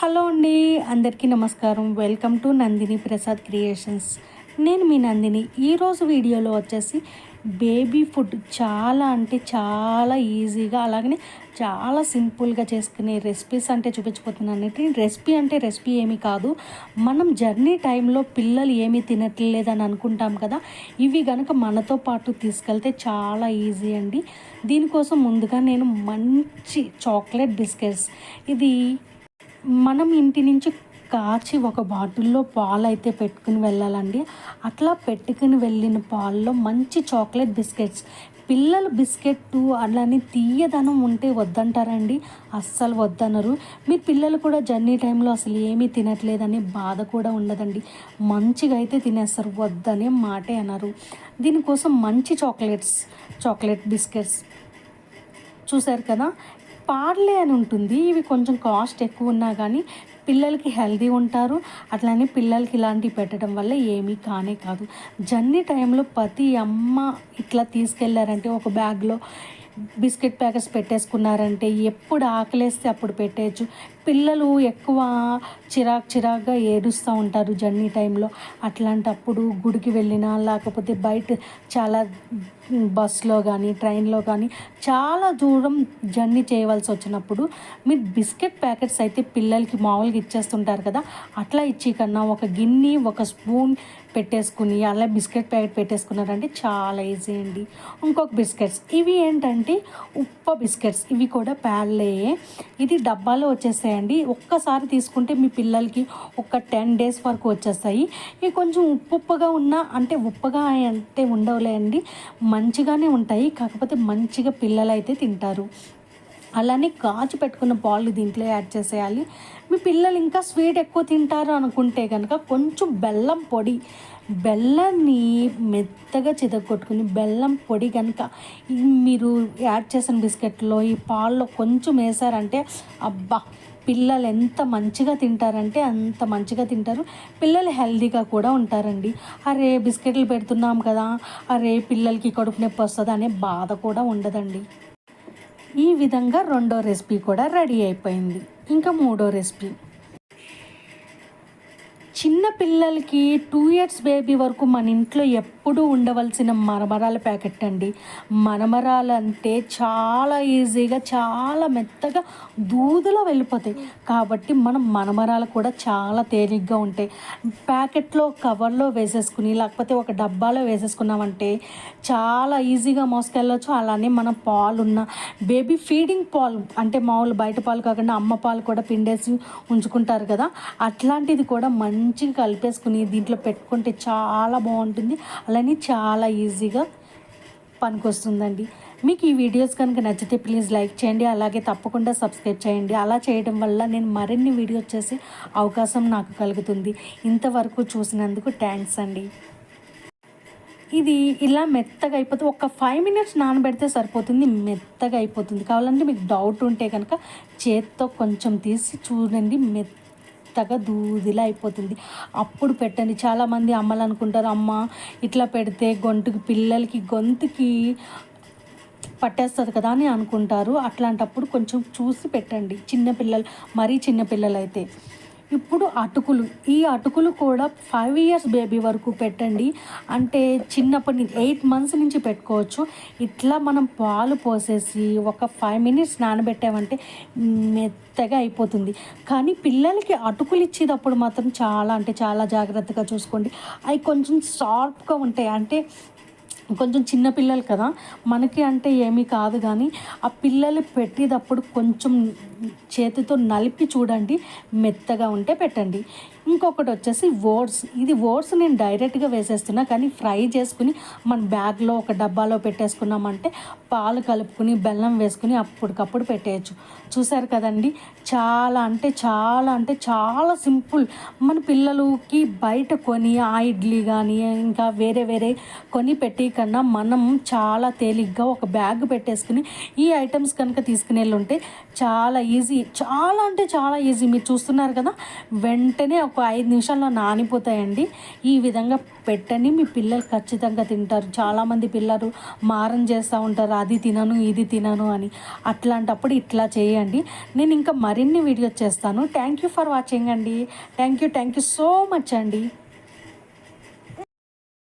Hello అండి అందరికీ నమస్కారం. Welcome to Nandini Prasad creations. నేను మీ నందిని. ఈరోజు వీడియోలో వచ్చేసి బేబీ ఫుడ్ చాలా అంటే చాలా ఈజీగా అలాగనే చాలా సింపుల్గా చేసుకునే రెసిపీస్ అంటే చూపించిపోతున్నాను రెసిపీ అంటే రెసిపీ ఏమీ కాదు. మనం జర్నీ టైంలో పిల్లలు ఏమీ తినట్లేదని అనుకుంటాం కదా ఇవి కనుక మనతో పాటు తీసుకెళ్తే చాలా ఈజీ అండి. దీనికోసం ముందుగా నేను మంచి చాక్లెట్ బిస్కెట్స్. ఇది మనం ఇంటి నుంచి కాచి ఒక బాటిల్లో పాలు అయితే పెట్టుకుని వెళ్ళాలండి. అట్లా పెట్టుకుని వెళ్ళిన పాల్లో మంచి చాక్లెట్ బిస్కెట్స్. పిల్లలు బిస్కెట్ అలానే తీయదనం ఉంటే వద్దంటారండి. అస్సలు వద్దనరు. మీరు పిల్లలు కూడా జర్నీ టైంలో అసలు ఏమీ తినట్లేదని బాధ కూడా ఉండదండి. మంచిగా అయితే తినేస్తారు వద్దనే మాటే అన్నారు దీనికోసం మంచి చాక్లెట్స్ చాక్లెట్ బిస్కెట్స్. చూశారు కదా? పాడలే అని ఉంటుంది. ఇవి కొంచెం కాస్ట్ ఎక్కువ ఉన్నా కానీ పిల్లలకి హెల్దీ ఉంటారు. అట్లానే పిల్లలకి ఇలాంటివి పెట్టడం వల్ల ఏమీ కానే కాదు. జర్నీ టైంలో ప్రతి అమ్మ ఇట్లా తీసుకెళ్ళారంటే ఒక బ్యాగ్లో బిస్కెట్ ప్యాకెట్స్ పెట్టేసుకున్నారంటే ఎప్పుడు ఆకలేస్తే అప్పుడు పెట్టేయచ్చు. పిల్లలు ఎక్కువ చిరాక్ చిరాక్గా ఏడుస్తూ ఉంటారు జర్నీ టైంలో. అట్లాంటప్పుడు గుడికి వెళ్ళినా లేకపోతే బయట చాలా బస్లో కానీ ట్రైన్లో కానీ చాలా దూరం జర్నీ చేయవలసి వచ్చినప్పుడు మీరు బిస్కెట్ ప్యాకెట్స్ అయితే పిల్లలకి మామూలుగా ఇచ్చేస్తుంటారు కదా అట్లా ఇచ్చి కన్నా ఒక గిన్నె ఒక స్పూన్ పెట్టేసుకుని అలా బిస్కెట్ ప్యాకెట్ పెట్టేసుకున్నారంటే చాలా ఈజీ అండి. ఇంకొక బిస్కెట్స్ ఇవి ఏంటంటే ఉప్ప బిస్కెట్స్ ఇవి కూడా ప్యాడ్లే ఇది డబ్బాలో వచ్చేస్తాయండి ఒక్కసారి తీసుకుంటే మీ పిల్లలకి ఒక టెన్ డేస్ వరకు వచ్చేస్తాయి. ఇవి కొంచెం ఉప్పుగా ఉన్న అంటే ఉప్పగా అంటే ఉండవులే అండి. మంచిగానే ఉంటాయి. కాకపోతే మంచిగా పిల్లలు అయితే తింటారు. అలానే కాచి పెట్టుకున్న పాలు దీంట్లో యాడ్ చేసేయాలి. మీ పిల్లలు ఇంకా స్వీట్ ఎక్కువ తింటారు అనుకుంటే కనుక కొంచెం బెల్లం పొడి బెల్లాన్ని మెత్తగా చితగొట్టుకుని బెల్లం పొడి కనుక మీరు యాడ్ చేసిన బిస్కెట్లో ఈ పాల్లో కొంచెం వేసారంటే అబ్బా! పిల్లలు ఎంత మంచిగా తింటారంటే అంత మంచిగా తింటారు. పిల్లలు హెల్దీగా కూడా ఉంటారండి. అరే బిస్కెట్లు పెడుతున్నాం కదా అరే పిల్లలకి కడుపు నొప్పి వస్తుంది అనే బాధ కూడా ఉండదండి. ఈ విధంగా రెండో రెసిపీ కూడా రెడీ అయిపోయింది. ఇంకా మూడో రెసిపీ. చిన్న పిల్లలకి టూ ఇయర్స్ బేబీ వరకు మన ఇంట్లో ఎప్పుడు ఉండవలసిన మరమరాల ప్యాకెట్ అండి. మరమరాలు అంటే చాలా ఈజీగా చాలా మెత్తగా దూదులో వెళ్ళిపోతాయి. కాబట్టి మనం మరమరాలు కూడా చాలా తేలిగ్గా ఉంటాయి. ప్యాకెట్లో కవర్లో వేసేసుకుని లేకపోతే ఒక డబ్బాలో వేసేసుకున్నామంటే చాలా ఈజీగా మోసుకెళ్ళవచ్చు అలానే మన పాలున్న బేబీ ఫీడింగ్ పాలు అంటే మామూలు బయట పాలు కాకుండా అమ్మ పాలు కూడా పిండేసి ఉంచుకుంటారు కదా. అట్లాంటిది కూడా మంచిగా కలిపేసుకుని దీంట్లో పెట్టుకుంటే చాలా బాగుంటుంది. అలా అలానే చాలా ఈజీగా పనికొస్తుందండి. మీకు ఈ వీడియోస్ కనుక నచ్చితే ప్లీజ్ లైక్ చేయండి అలాగే తప్పకుండా సబ్స్క్రైబ్ చేయండి. అలా చేయడం వల్ల నేను మరిన్ని వీడియోస్ చేసే అవకాశం నాకు కలుగుతుంది. ఇంతవరకు చూసినందుకు థ్యాంక్స్ అండి. ఇది ఇలా మెత్తగా అయిపోతే ఒక ఫైవ్ మినిట్స్ నానబెడితే సరిపోతుంది మెత్తగా అయిపోతుంది. కావాలంటే మీకు డౌట్ ఉంటే కనుక చేత్తో కొంచెం తీసి చూడండి మెత్త మెత్తగా దూదిలా అయిపోతుంది. అప్పుడు పెట్టండి. చాలామంది అమ్మలు అనుకుంటారు అమ్మ ఇట్లా పెడితే గొంతుకి పిల్లలకి గొంతుకి పట్టేస్తుంది కదా అని అనుకుంటారు. అట్లాంటప్పుడు కొంచెం చూసి పెట్టండి. చిన్నపిల్లలు మరీ చిన్నపిల్లలు అయితే ఇప్పుడు అటుకులు. ఈ అటుకులు కూడా ఫైవ్ ఇయర్స్ బేబీ వరకు పెట్టండి. అంటే చిన్నప్పటి నుంచి ఎయిట్ మంత్స్ నుంచి పెట్టుకోవచ్చు. ఇట్లా మనం పాలు పోసేసి ఒక ఫైవ్ మినిట్స్ నానబెట్టామంటే మెత్తగా అయిపోతుంది. కానీ పిల్లలకి అటుకులు ఇచ్చేటప్పుడు మాత్రం చాలా అంటే చాలా జాగ్రత్తగా చూసుకోండి. అవి కొంచెం షార్ప్గా ఉంటాయి. అంటే కొంచెం చిన్న పిల్లలు కదా మనకి అంటే ఏమీ కాదు కానీ ఆ పిల్లలు పెట్టేటప్పుడు కొంచెం చేతితో నలిపి చూడండి మెత్తగా ఉంటే పెట్టండి. ఇంకొకటి వచ్చేసి ఓట్స్. ఇది ఓట్స్ నేను డైరెక్ట్గా వేసేస్తున్నా కానీ ఫ్రై చేసుకుని మన బ్యాగ్లో ఒక డబ్బాలో పెట్టేసుకున్నామంటే పాలు కలుపుకుని బెల్లం వేసుకుని అప్పటికప్పుడు పెట్టేయచ్చు. చూసారు కదండి? చాలా అంటే చాలా అంటే చాలా సింపుల్. మన పిల్లలకి బయట కొని ఆ ఇడ్లీ కానీ ఇంకా వేరే వేరే కొని పెట్టి కన్నా మనం చాలా తేలిగ్గా ఒక బ్యాగ్ పెట్టేసుకుని ఈ ఐటమ్స్ కనుక తీసుకుని ఉంటే చాలా ఈజీ. చాలా అంటే చాలా ఈజీ. మీరు చూస్తున్నారు కదా? వెంటనే ఒక ఒక ఐదు నిమిషాల్లో నానిపోతాయండి. ఈ విధంగా పెట్టండి. మీ పిల్లలు ఖచ్చితంగా తింటారు. చాలామంది పిల్లలు మారం చేస్తూ ఉంటారు. అది తినను ఇది తినను అని. అట్లాంటప్పుడు ఇట్లా చేయండి. నేను ఇంకా మరిన్ని వీడియోస్ చేస్తాను. థ్యాంక్ యూ ఫర్ వాచింగ్ అండి. Thank you thank you so much అండి.